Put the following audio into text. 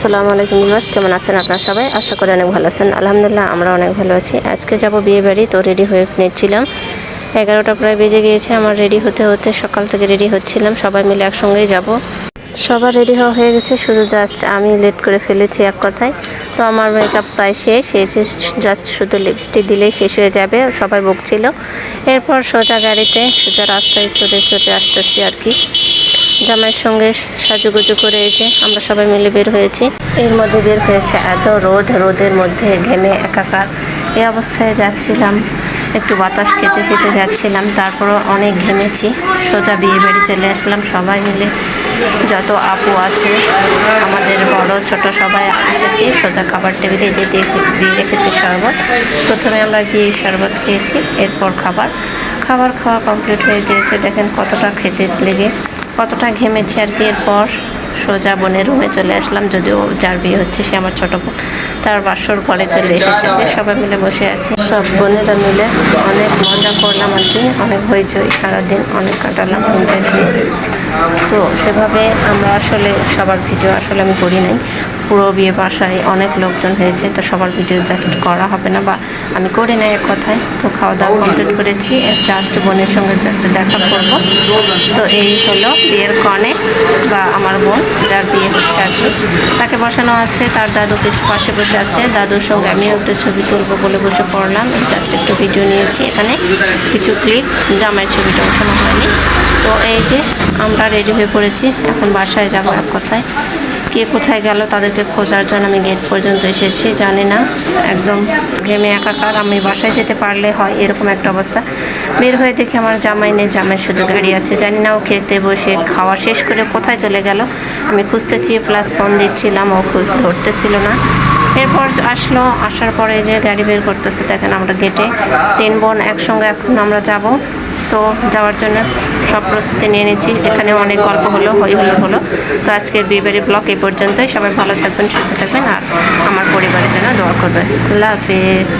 আসসালামু আলাইকুম ভিউয়ার্স, কেমন আছেন আপনারা সবাই? আশা করি অনেক ভালো আছেন। আলহামদুলিল্লাহ, আমরা অনেক ভালো আছি। আজকে যাব বিয়ে বাড়ি, তো রেডি হয়ে নিচ্ছিলাম। এগারোটা প্রায় বেজে গিয়েছে, আমার রেডি হতে হতে সকাল থেকে রেডি হচ্ছিলাম। সবাই মিলে একসঙ্গেই যাব। সবার রেডি হওয়া হয়ে গেছে, শুধু জাস্ট আমি লেট করে ফেলেছি এক কথায়। তো আমার মেকআপ প্রায় শেষ, এই যে জাস্ট শুধু লিপস্টিক দিলেই শেষ হয়ে যাবে, সবাই বকছিল। এরপর সোজা গাড়িতে সোজা রাস্তায় চলে চলে আসতেছি আর কি। জামাইয়ের সঙ্গে সাজুগুজু করে এই যে আমরা সবাই মিলে বের হয়েছি। এর মধ্যে বের হয়েছে এত রোদ, রোদের মধ্যে ঘেমে একাকার। এই অবস্থায় যাচ্ছিলাম, একটু বাতাস খেতে খেতে যাচ্ছিলাম, তারপরও অনেক ঘেমেছি। সোজা বিয়ে বাড়ি চলে আসলাম সবাই মিলে। যত আপু আছে, আমাদের বড়, ছোট সবাই এসেছি। সোজা খাবার টেবিলে যে দিয়ে দিয়ে রেখেছি শরবত। প্রথমে আমরা গিয়ে শরবত খেয়েছি, এরপর খাবার। খাবার খাওয়া কমপ্লিট হয়ে গিয়েছে। দেখেন কতটা খেতে লেগে। কতটা ঘেমেছি আর কি এরপর সোজা বোনের রুমে চলে আসলাম। যদিও যার বিয়ে হচ্ছে, সে আমার ছোট বোন। তার বাসর ঘরে চলে এসেছে। সবাই মিলে বসে আছি। সব বোনেরা মিলে অনেক মজা করলাম আর কি। অনেক হয়েছই সারাদিন অনেক কাটালাম পঞ্চায়েত তো সেভাবে আমরা আসলে সবার ভিডিও আসলে আমি করি নাই। পুরো বিয়ে বাসায় অনেক লোকজন হয়েছে, তো সবার ভিডিও জাস্ট করা হবে না বা আমি করি নাই এক কথায়। তো খাওয়া দাওয়া কমপ্লিট করেছি জাস্ট বোনের সঙ্গে জাস্ট দেখা করব। তো এই হলো বিয়ের কনে বা আমার বোন, যার বিয়ে হচ্ছে আর কি। তাকে বসানো আছে, তার দাদু পিছ- পাশে বসে আছে, দাদুর সঙ্গে আমিও একটা ছবি তুলবো বলে বসে পড়লাম জাস্ট একটু ভিডিও নিয়েছি। এখানে কিছু ক্লিপ জামাইয়ের ছবিটা ওঠানো হয়নি। তো এই যে আমরা রেডি হয়ে পড়েছি, এখন বাসায় যাব এক কথায়। কে কোথায় গেল তাদেরকে খোঁজার জন্য আমি গেট পর্যন্ত এসেছি, জানি না। একদম ঘেমে একাকার, আমি বাসায় যেতে পারলে হয় এরকম একটা অবস্থা। বের হয়ে দেখি আমার জামাই নেই, জামাই শুধু গাড়ি আছে। জানি না ও খেতে বসে খাওয়া শেষ করে কোথায় চলে গেল। আমি খুঁজতেছি প্লাস ফোন দিচ্ছিলাম, ও খুঁজ ধরতেছিল না। এরপর আসলো, আসার পরে যে গাড়ি বের করতেছে, দেখেন আমরা গেটে তিন বোন একসঙ্গে এখন আমরা যাব। তো যাওয়ার জন্য সব প্রস্তুতি নিয়ে নিয়েছি এখানে অনেক গল্প হলো হই হলো। হলো তো আজকের বিয়েবাড়ি ব্লগ এই পর্যন্তই। সবাই ভালো থাকবেন, সুস্থ থাকবেন, আর আমার পরিবারের জন্য দোয়া করবেন। আল্লাহ হাফিজ।